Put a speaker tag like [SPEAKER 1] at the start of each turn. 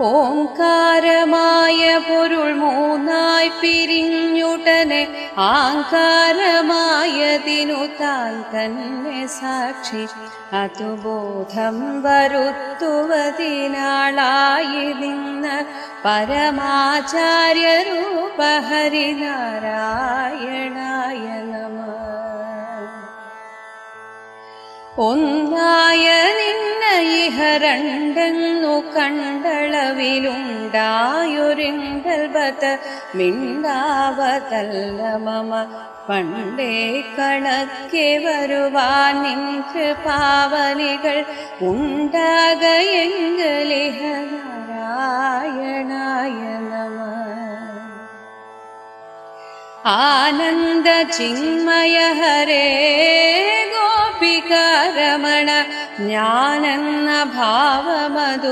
[SPEAKER 1] ഓംകാരമായ പൊരുൾ മൂന്നായി പിരിഞ്ഞുടനെ ആങ്കാരമായതിനു താൻ തന്നെ സാക്ഷി. അതുബോധം വരുത്തുവതിനാളായി നിന്ന് പരമാചാര്യ രൂപ ഹരിനാരായണായ നമ. ഒന്നായ നിന്ന ഇഹ രണ്ടെന്നു കണ്ടളവിലുണ്ടായൊരിങ്കൽബത മിണ്ടാവതല്ല മമ. പണ്ടേ കണക്കെ വരുവാൻ നിൻക്ക് പാവലികൾ ഉണ്ടാകയെങ്കലിഹ നമ ആനന്ദ ചിന്മയ ഹരേ ഗോപികാരമണ. ഞാനെന്ന ഭാവമതു